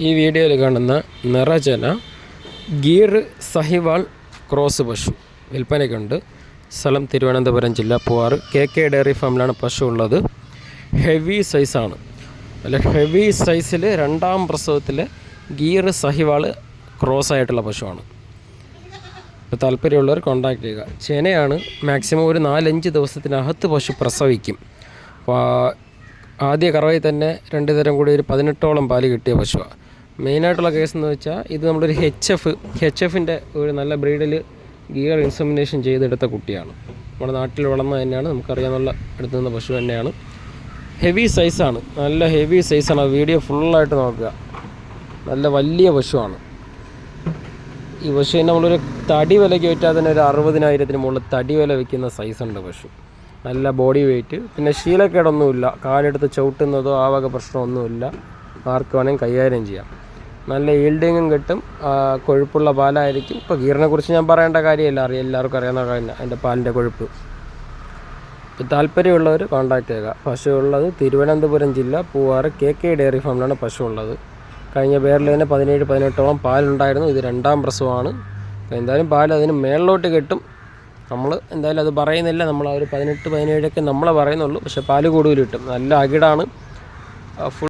ഈ വീഡിയോയിൽ കാണുന്ന നിറചന ഗീർ സഹിവാൾ ക്രോസ് പശു വിൽപ്പനയ്ക്കുണ്ട്. സ്ഥലം തിരുവനന്തപുരം ജില്ല പൂവാറ്. കെ കെ ഡയറി ഫാമിലാണ് പശു ഉള്ളത്. ഹെവി സൈസാണ് അല്ല ഹെവി സൈസിൽ രണ്ടാം പ്രസവത്തിൽ ഗീർ സഹിവാൾ ക്രോസ് ആയിട്ടുള്ള പശുവാണ്. ഇപ്പോൾ താല്പര്യമുള്ളവർ കോണ്ടാക്ട് ചെയ്യുക. ചെനയാണ് മാക്സിമം ഒരു നാലഞ്ച് ദിവസത്തിനകത്ത് പശു പ്രസവിക്കും. അപ്പോൾ ആദ്യ കറവയിൽ തന്നെ രണ്ട് തരം കൂടി ഒരു പതിനെട്ടോളം പാൽ കിട്ടിയ പശുവാണ് മെയിനായിട്ടുള്ള കേസ് എന്ന് വെച്ചാൽ ഇത് നമ്മളൊരു എച്ച് എഫ് എച്ച് എഫിന്റെ ഒരു നല്ല ബ്രീഡിൽ ഗിയർ ഇൻസമിനേഷൻ ചെയ്തെടുത്ത കുട്ടിയാണ്. നമ്മുടെ നാട്ടിൽ വളർന്ന തന്നെയാണ് നമുക്കറിയാവുന്ന അടുത്ത് നിന്ന പശു തന്നെയാണ്. ഹെവി സൈസാണ് നല്ല ഹെവി സൈസാണ് വീഡിയോ ഫുള്ളായിട്ട് നോക്കുക. നല്ല വലിയ പശുവാണ്. ഈ പശുവിനെ നമ്മളൊരു തടി വിലയ്ക്ക് വെച്ചാൽ തന്നെ ഒരു അറുപതിനായിരത്തിന് മുകളിൽ തടി വില വിൽക്കുന്ന സൈസുണ്ട് പശു. നല്ല ബോഡി വെയിറ്റ് പിന്നെ ശീലക്കേടൊന്നുമില്ല. കാലെടുത്ത് ചവിട്ടുന്നതോ ആ വക പ്രശ്നമൊന്നുമില്ല. ആർക്ക് വേണമെങ്കിൽ കൈകാര്യം ചെയ്യാം. നല്ല ഈൽഡിങ്ങും കിട്ടും. കൊഴുപ്പുള്ള പാലായിരിക്കും. ഇപ്പോൾ ഗീറിനെ കുറിച്ച് ഞാൻ പറയേണ്ട കാര്യമില്ല. അറിയാം എല്ലാവർക്കും അറിയാവുന്ന കാര്യം അതിന്റെ പാലിന്റെ കൊഴുപ്പ്. താല്പര്യമുള്ളവർ കോൺടാക്ട് ചെയ്യുക. പശു ഉള്ളത് തിരുവനന്തപുരം ജില്ല പൂവാറ് കെ കെ ഡയറി ഫാമിലാണ് പശു ഉള്ളത് കഴിഞ്ഞ പേരിൽ തന്നെ പതിനേഴ് പതിനെട്ടോളം പാലുണ്ടായിരുന്നു. ഇത് രണ്ടാം പ്രസവമാണ്. എന്തായാലും പാൽ അതിന് മേളിലോട്ട് കിട്ടും. നമ്മൾ എന്തായാലും അത് പറയുന്നില്ല. നമ്മൾ ആ ഒരു പതിനെട്ട് പതിനേഴൊക്കെ നമ്മളെ പറയുന്നുള്ളൂ. പക്ഷേ പാൽ കൂടുതൽ കിട്ടും നല്ല അകിടാണ്. ഫുൾ